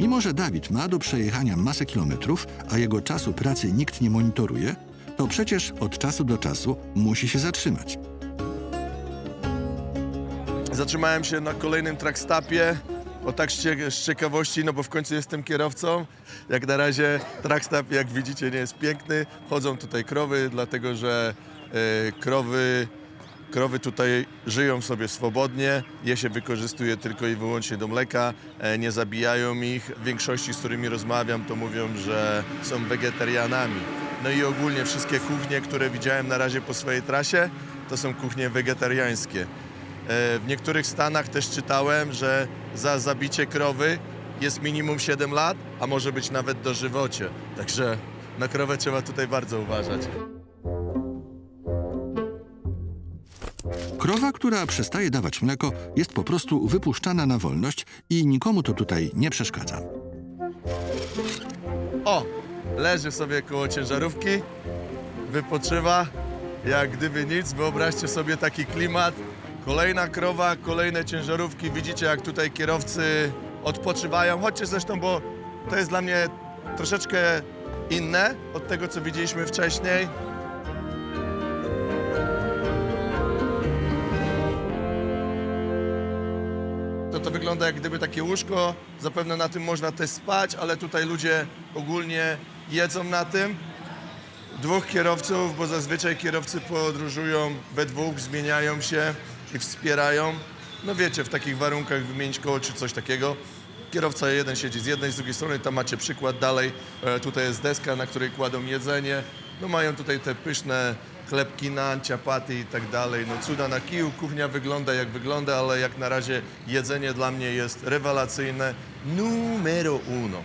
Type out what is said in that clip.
Mimo, że Dawid ma do przejechania masę kilometrów, a jego czasu pracy nikt nie monitoruje, to przecież od czasu do czasu musi się zatrzymać. Zatrzymałem się na kolejnym trackstopie, o tak z cie- z ciekawości, no bo w końcu jestem kierowcą. Jak na razie trackstop, jak widzicie, nie jest piękny. Chodzą tutaj krowy, dlatego że e, krowy, krowy tutaj żyją sobie swobodnie. Je się wykorzystuje tylko i wyłącznie do mleka, e, nie zabijają ich. W większości, z którymi rozmawiam, to mówią, że są wegetarianami. No i ogólnie wszystkie kuchnie, które widziałem na razie po swojej trasie, to są kuchnie wegetariańskie. E, W niektórych stanach też czytałem, że za zabicie krowy jest minimum 7 lat, a może być nawet dożywocie. Także na krowę trzeba tutaj bardzo uważać. Krowa, która przestaje dawać mleko, jest po prostu wypuszczana na wolność i nikomu to tutaj nie przeszkadza. O! Leży sobie koło ciężarówki, wypoczywa, jak gdyby nic. Wyobraźcie sobie taki klimat. Kolejna krowa, kolejne ciężarówki. Widzicie, jak tutaj kierowcy odpoczywają. Chodźcie zresztą, bo to jest dla mnie troszeczkę inne od tego, co widzieliśmy wcześniej. To to wygląda jak gdyby takie łóżko. Zapewne na tym można też spać, ale tutaj ludzie ogólnie jedzą na tym. Dwóch kierowców, bo zazwyczaj kierowcy podróżują we dwóch, zmieniają się i wspierają. No wiecie, w takich warunkach wymienić koło czy coś takiego. Kierowca jeden siedzi z jednej, z drugiej strony, tam macie przykład dalej. E, tutaj jest deska, na której kładą jedzenie. No mają tutaj te pyszne chlebki, nan, ciapaty i tak dalej. No cuda na kiju, kuchnia wygląda jak wygląda, ale jak na razie jedzenie dla mnie jest rewelacyjne. Numero uno.